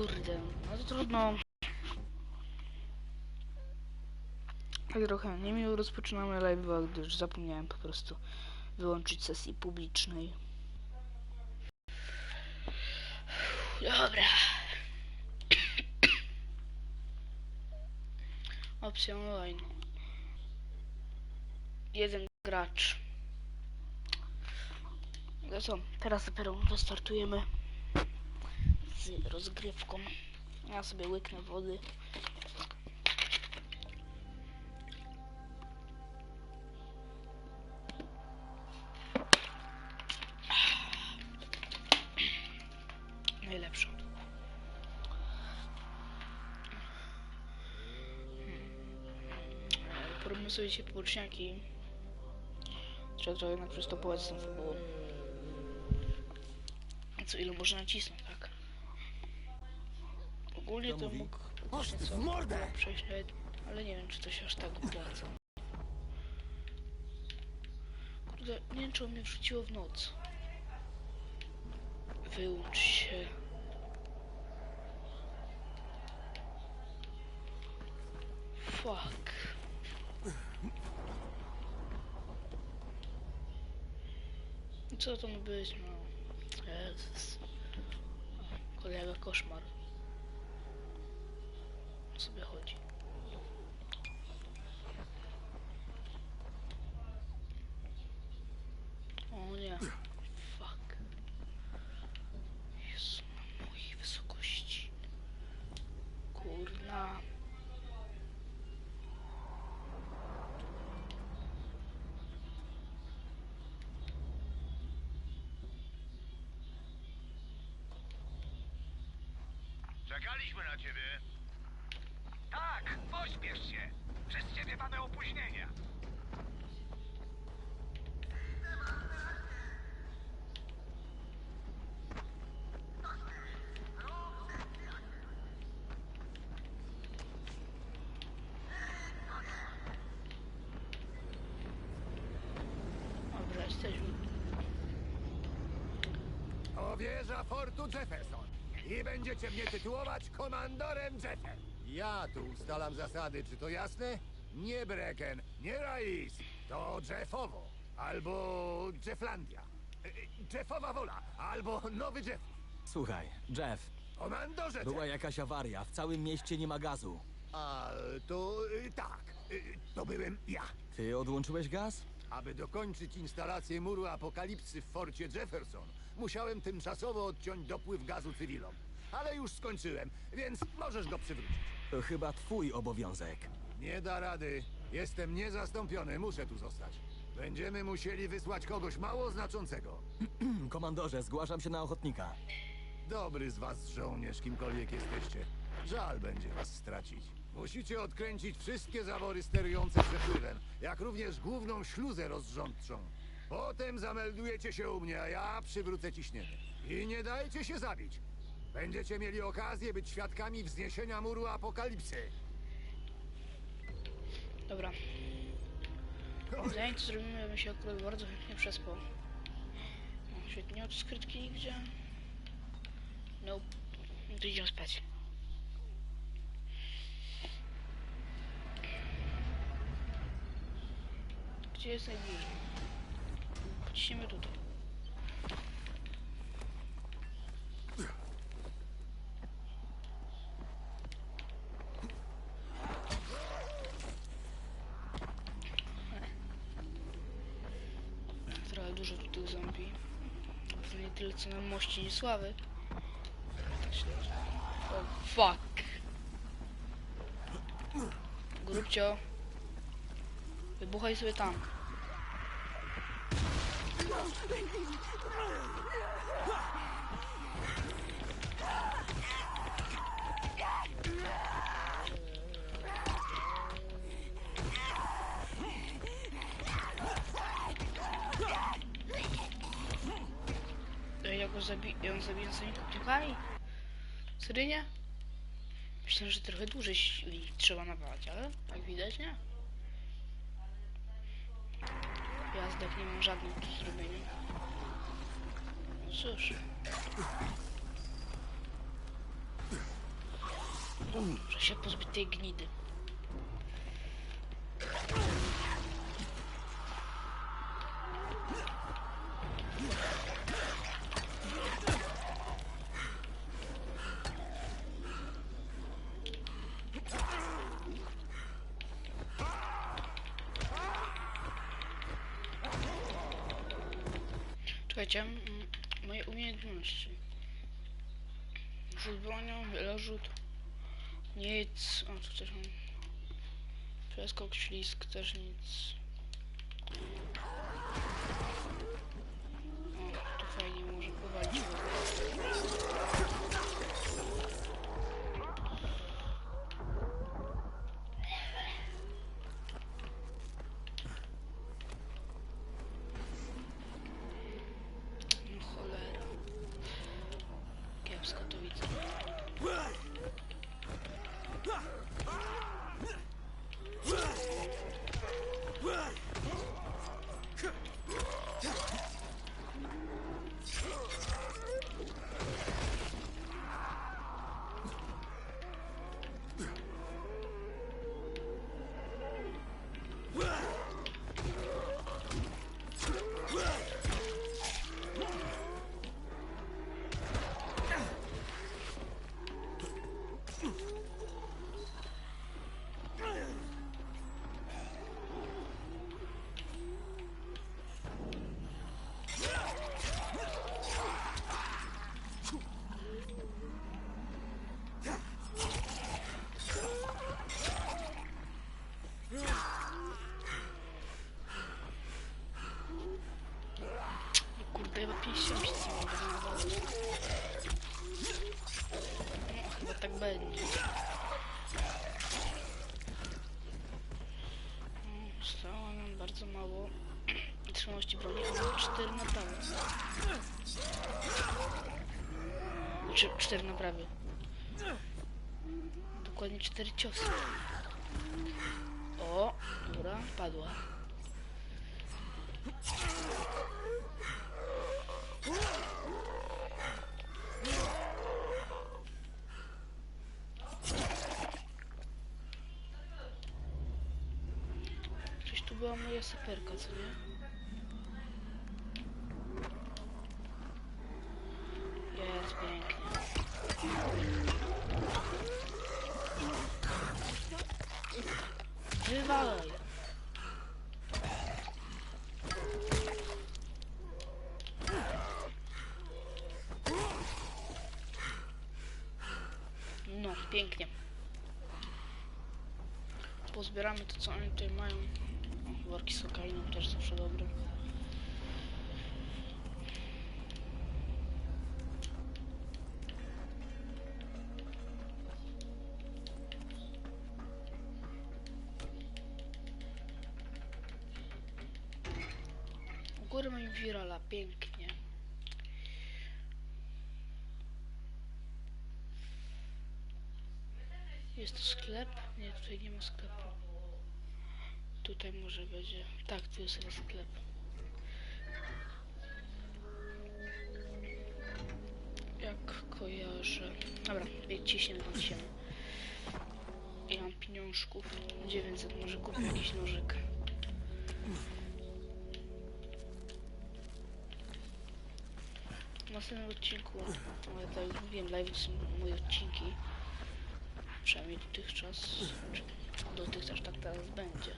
kurde, no to trudno. Tak trochę niemiło rozpoczynamy live'a, gdyż zapomniałem po prostu wyłączyć sesji publicznej. Dobra. Opcja online. Jeden gracz. No co, teraz dopiero wystartujemy rozgrywką. Ja sobie łyknę wody. Najlepszą. Porobimy sobie dzisiaj poboczniaki. Trzeba trochę jednak przystopować z tą fabułą. Co ile można nacisnąć? Ogólnie to mógł w mordę! przejść nawet, ale nie wiem czy to się aż tak opłaca. Kurde, nie wiem czy on mnie wrzuciło w noc. Wyłącz się. Fuck. Co to ma być, no? Jezus. Kolega koszmar. Sobie chodzi. O nie. Fuck. Jezu, na mojej wysokości. Kurna. Czekaliśmy na ciebie. Tak, pośpiesz się. Przez ciebie mamy opóźnienia. Dobra, jesteśmy. Wieża Fortu Jefferson. I będziecie mnie tytułować komandorem Jeffem. Ja tu ustalam zasady, czy to jasne? Nie Brecken, nie Rais. To Jeffowo. Albo Jefflandia. E, Jeffowa wola. Albo Nowy Jeff. Słuchaj, Jeff, Komandorze była Jeff. jakaś awaria. W całym mieście nie ma gazu. A to y, tak. Y, To byłem ja. Ty odłączyłeś gaz? Aby dokończyć instalację muru apokalipsy w forcie Jefferson, musiałem tymczasowo odciąć dopływ gazu cywilom. Ale już skończyłem, więc możesz go przywrócić. To chyba twój obowiązek. Nie da rady. Jestem niezastąpiony, muszę tu zostać. Będziemy musieli wysłać kogoś mało znaczącego. Komandorze, zgłaszam się na ochotnika. Dobry z was żołnierz, kimkolwiek jesteście. Żal będzie was stracić. Musicie odkręcić wszystkie zawory sterujące przepływem, jak również główną śluzę rozrządczą. Potem zameldujecie się u mnie, a ja przywrócę ciśnienie. I nie dajcie się zabić. Będziecie mieli okazję być świadkami wzniesienia muru apokalipsy. Dobra. Zanim to zrobimy, bym się akurat bardzo chętnie przespał. Świetnie, od skrytki nigdzie. No to idziemy spać. Gdzie jest najbliżej? Ciśniemy tutaj. Trochę dużo tu tych zombie. To nie tyle co na moście niesławy. Tak się nazywa. O fuck. Grubcio. Wybuchaj sobie tam. Zabi ją zabiję samymi kopniakami? Serio nie? Myślę, że trochę dłużej trzeba nawalać, ale jak widać nie. Jazdek nie mam żadnych do zrobienia. No cóż. Muszę się pozbyć tej gnidy. Mm, moje umiejętności. Rzut bronią, wielorzut, nic, o tu też mam. Przeskok, ślisk, też nic. 4 no prawie. Dokładnie 4 ciosy. O, dobra, padła. Coś tu była moja saperka, co nie? Pozbieramy to, co oni tutaj mają. O, worki z kokainą też zawsze dobre. U góry mamy wirala, pięknie. Jest to sklep? Nie, tutaj nie ma sklepu. Tutaj może będzie. Tak, tu jest sklep. Jak kojarzę. Dobra, ciśniemy tam się. Ja mam pieniążków. 900, może kupię jakiś nożyk. W następnym odcinku, ale tak jak mówiłem, live są moje odcinki. Przynajmniej dotychczas. Czy dotychczas tak teraz będzie.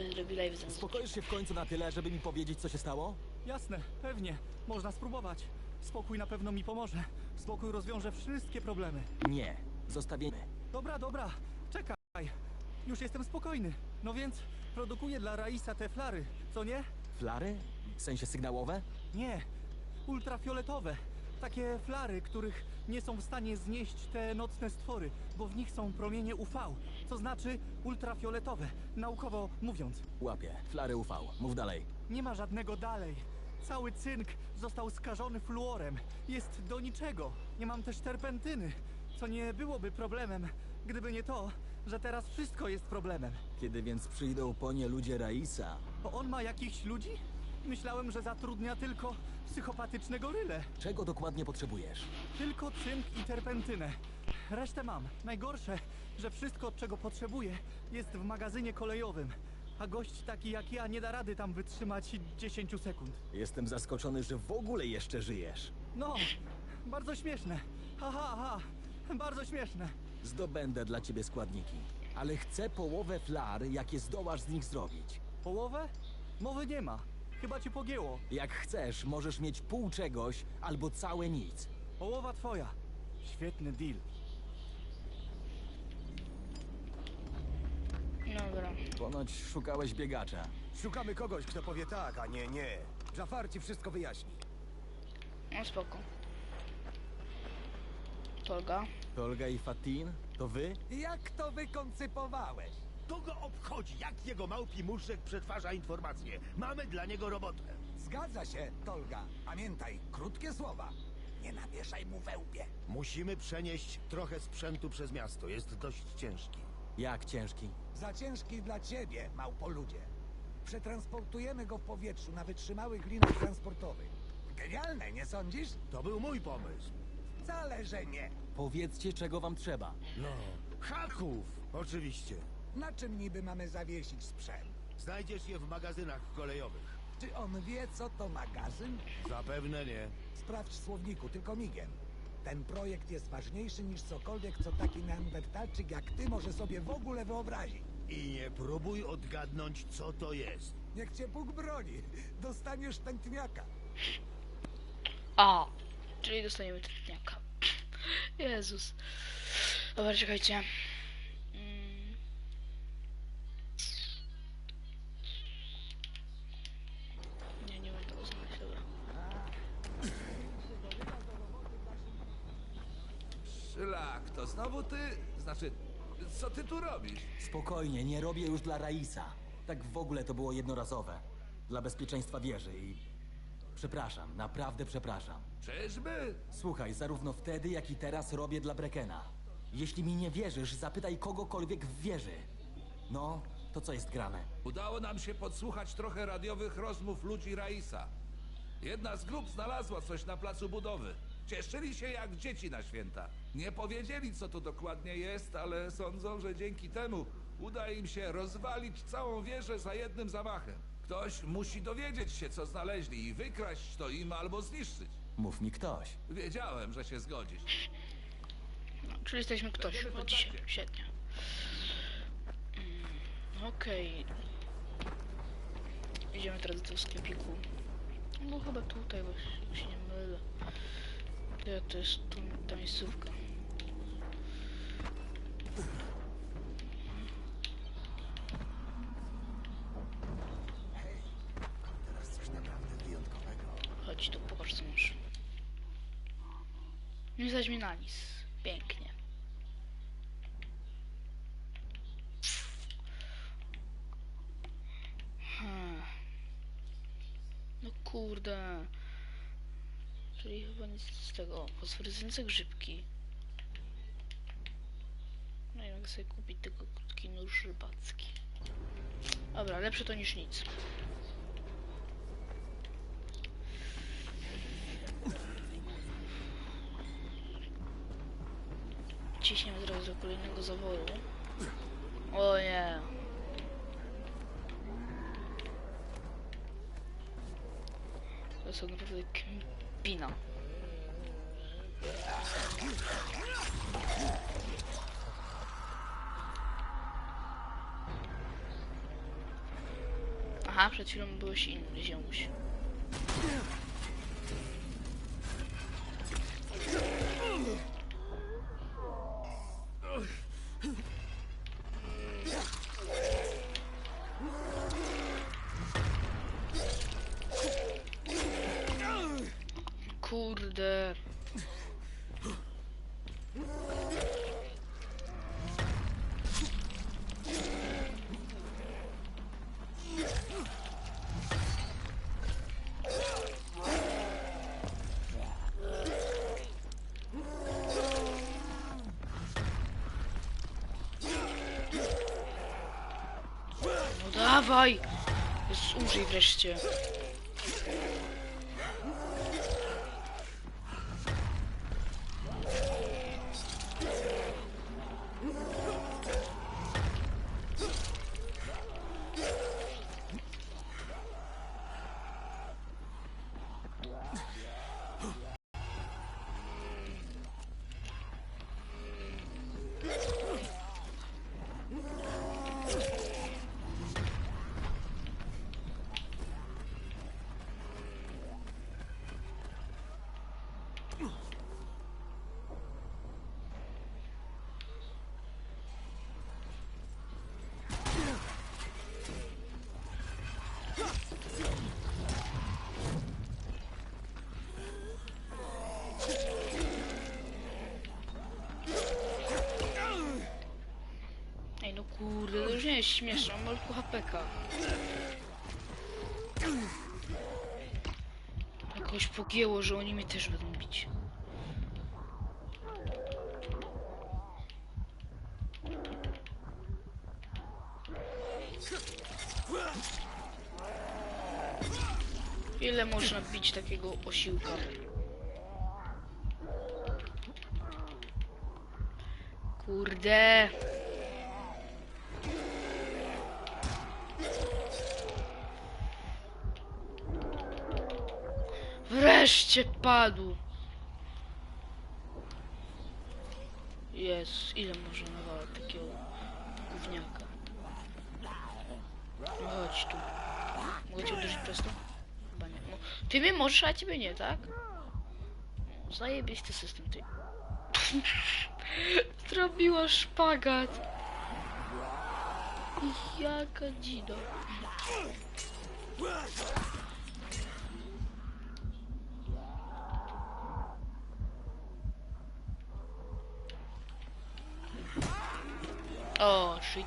Będę robił live z się w końcu na tyle, żeby mi powiedzieć, co się stało? Jasne, pewnie. Można spróbować. Spokój na pewno mi pomoże. Spokój rozwiąże wszystkie problemy. Nie. Zostawiemy. Dobra, dobra, czekaj. Już jestem spokojny. No więc produkuję dla Raisa te flary, co nie? Flary? W sensie sygnałowe? Nie, ultrafioletowe. Takie flary, których nie są w stanie znieść te nocne stwory, bo w nich są promienie UV, co znaczy ultrafioletowe, naukowo mówiąc. Łapie. Flary UV. Mów dalej. Nie ma żadnego dalej. Cały cynk został skażony fluorem. Jest do niczego. Nie mam też terpentyny, co nie byłoby problemem, gdyby nie to, że teraz wszystko jest problemem. Kiedy więc przyjdą po nie ludzie Raisa? Bo on ma jakichś ludzi? Myślałem, że zatrudnia tylko psychopatyczne goryle. Czego dokładnie potrzebujesz? Tylko cynk i terpentynę. resztę mam. Najgorsze, że wszystko, czego potrzebuję, jest w magazynie kolejowym. A gość taki jak ja nie da rady tam wytrzymać 10 sekund. Jestem zaskoczony, że w ogóle jeszcze żyjesz. No, bardzo śmieszne. Ha, ha, ha. Bardzo śmieszne. Zdobędę dla ciebie składniki. Ale chcę połowę flar, jakie zdołasz z nich zrobić. Połowę? Mowy nie ma. Chyba cię pogięło. Jak chcesz, możesz mieć pół czegoś albo całe nic. Połowa twoja. Świetny deal. Dobra. Ponoć szukałeś biegacza. Szukamy kogoś, kto powie tak, a nie nie. Jafar ci wszystko wyjaśni. No spoko. Tolga. Tolga i Fatin, to wy? Jak to wykoncypowałeś? Kogo obchodzi, jak jego małpi muszek przetwarza informacje? Mamy dla niego robotę. Zgadza się, Tolga. Pamiętaj, krótkie słowa. Nie namieszaj mu we łbie. Musimy przenieść trochę sprzętu przez miasto. Jest dość ciężki. Jak ciężki? Za ciężki dla ciebie, małpoludzie. Przetransportujemy go w powietrzu na wytrzymałych linach transportowych. Genialne, nie sądzisz? To był mój pomysł. Wcale, że nie. Powiedzcie, czego wam trzeba. No, haków! Oczywiście. Na czym niby mamy zawiesić sprzęt? Znajdziesz je w magazynach kolejowych. Czy on wie, co to magazyn? Zapewne nie. Sprawdź w słowniku, tylko migiem. Ten projekt jest ważniejszy niż cokolwiek, co taki neandertalczyk jak ty może sobie w ogóle wyobrazić. I nie próbuj odgadnąć, co to jest. Niech cię Bóg broni. Dostaniesz tętniaka. A, czyli dostaniemy trudniaka. Jezus. Dobra, czekajcie. Mm. Nie, nie mam tego znaleźć, dobra. Szlak, to znowu ty? Znaczy, co ty tu robisz? Spokojnie, nie robię już dla Raisa. Tak w ogóle to było jednorazowe. Dla bezpieczeństwa wieży i... Przepraszam, naprawdę przepraszam. Czyżby? Słuchaj, zarówno wtedy, jak i teraz robię dla Brekena. Jeśli mi nie wierzysz, zapytaj kogokolwiek w wieży. No, to co jest grane? Udało nam się podsłuchać trochę radiowych rozmów ludzi Raisa. Jedna z grup znalazła coś na placu budowy. Cieszyli się jak dzieci na święta. Nie powiedzieli, co to dokładnie jest, ale sądzą, że dzięki temu uda im się rozwalić całą wieżę za jednym zamachem. Ktoś musi dowiedzieć się, co znaleźli i wykraść to im albo zniszczyć. Mów mi ktoś. Wiedziałem, że się zgodzisz. No, czyli jesteśmy ktoś Będziemy w od dzisiaj. kontakcie. Świetnie. Mm, Okej. Idziemy teraz do sklepiku. No chyba tutaj, bo się- się nie mylę. Gdzie to jest tu, ta miejscówka? Chodź tu, popatrz co masz. Nie zaś mi na nic. Pięknie. Hmm. No kurde. Czyli chyba nic z tego. Fosforyzujące grzybki. No i mogę sobie kupić tylko krótki nóż rybacki. Dobra, lepsze to niż nic. Ciśniemy teraz do kolejnego zaworu. O nie. To jest naprawdę kpina. Aha, przed chwilą byłeś inny ziomuś. Dawaj! Umrzyj wreszcie. Jest śmieszne, mam malutku HPK. Jakoś pogięło, że oni mnie też będą bić. Ile można bić takiego osiłka? Kurde. Wreszcie padł. Jest, ile można nawalać takiego gówniaka? No chodź tu. Mogę cię uderzyć przez to? Chyba nie. No, ty mnie możesz, a ciebie nie, tak? No, zajebisty system, ty. Zrobiła szpagat. Jaka dzida.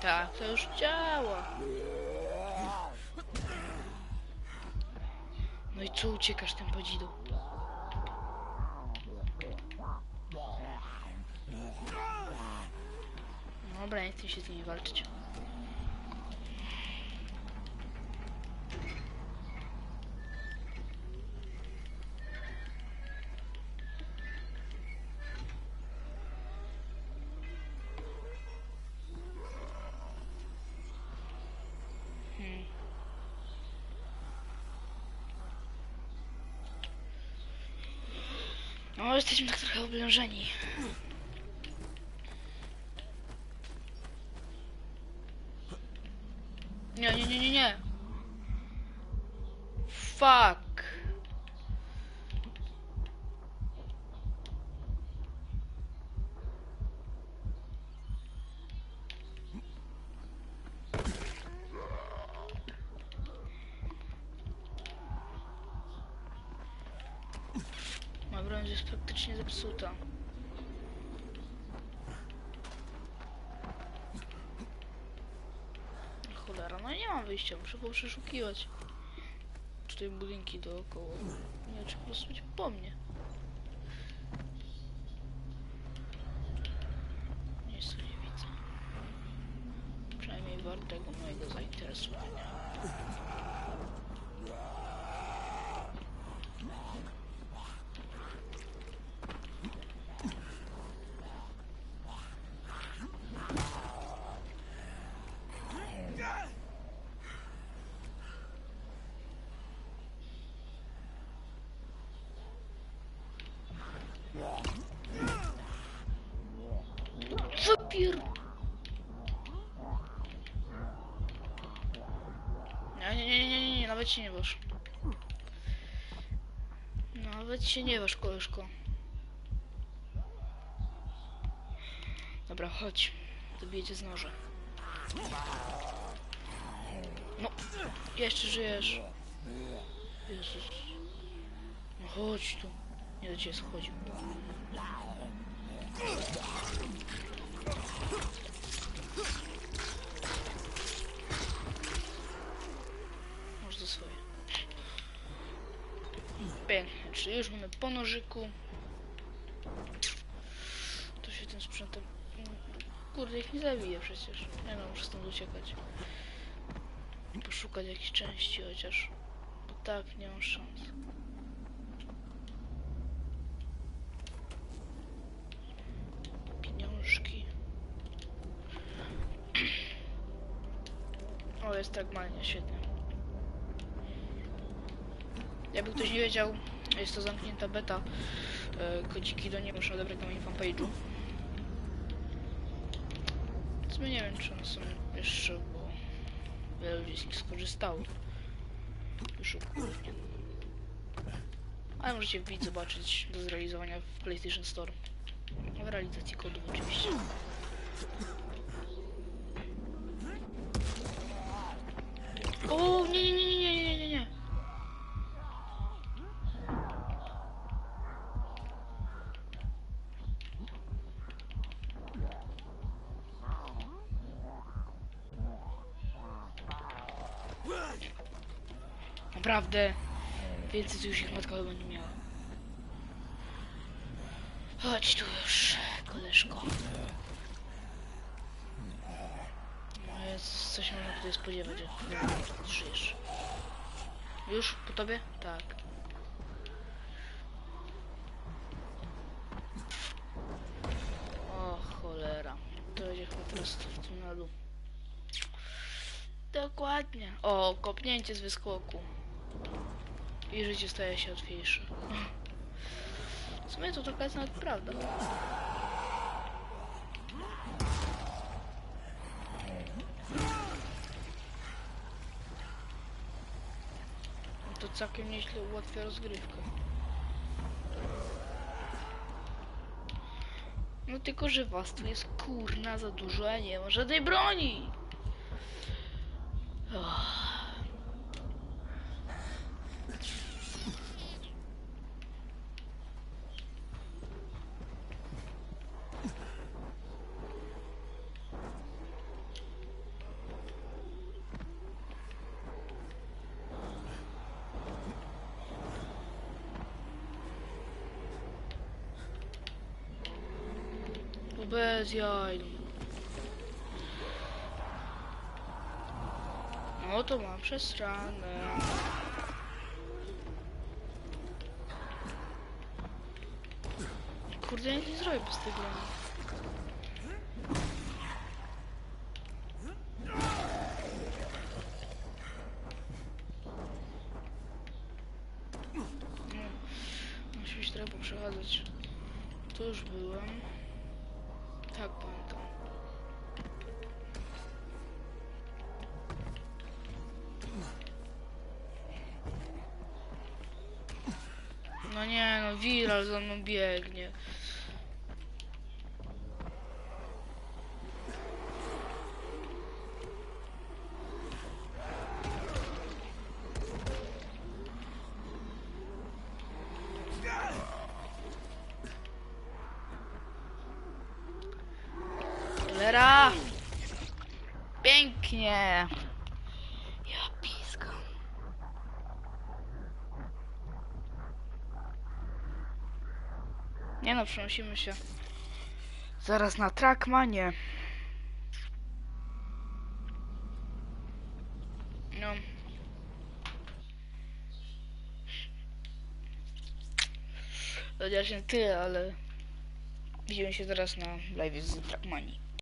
Tak, to już działa. No i co uciekasz tym podzidą? Dobra, nie chcę się z nimi walczyć. Oblężeni. Nie, nie, nie, nie, nie. Fuck. Moja broń jest praktycznie zepsuta. Cholera, no nie mam wyjścia, muszę go przeszukiwać. Tutaj budynki dookoła. Nie, czy po prostu będzie po mnie. Nic tu nie widzę. Przynajmniej wartego mojego zainteresowania. Wypier... Nie, nie, nie, nie, nie, nawet się nie waż. Nawet się nie waż, koleżko. Dobra, chodź. Dobijecie z noża. No, jeszcze żyjesz. Jezus. No chodź tu. Nie do ciebie schodził. Za swoje. Pięknie, czyli już mamy po nożyku. To się tym sprzętem... Kurde, ich nie zabije przecież. Nie no, muszę stąd uciekać. Poszukać jakichś części chociaż. Bo tak, nie mam szans. O, jest Trackmania, świetnie. Jakby ktoś nie wiedział, jest to zamknięta beta. E, Kodziki do niej muszę odebrać na moim fanpage'u. W sumie nie wiem, czy one są jeszcze, bo wiele ludzi z nich skorzystało. Wyszukuję. Ale możecie wbić, zobaczyć do zrealizowania w PlayStation Store. W realizacji kodów oczywiście. O, nie, nie, nie, nie, nie, nie, nie. Naprawdę więcej tu już ich matka chyba nie miała. Chodź tu już, koleżko. Jest, coś można tutaj spodziewać, czy ty żyjesz. Już? Po tobie? Tak. O cholera. To będzie chyba prosto w tunelu. Dokładnie. O, kopnięcie z wyskoku. I życie staje się łatwiejsze. W sumie to taka jest nawet prawda. To całkiem nieźle ułatwia rozgrywkę. No tylko, że was tu jest kurna za dużo, a nie ma żadnej broni. Och. No bez jaj. No to mam przestranę. Kurde, nie zrobię bez tej Biegnie. Cholera! Pięknie! Ja piskam. Nie no, przenosimy się zaraz na Trackmanie. No. Chociaż nie tyle, ale widzimy się zaraz na live z Trackmanii.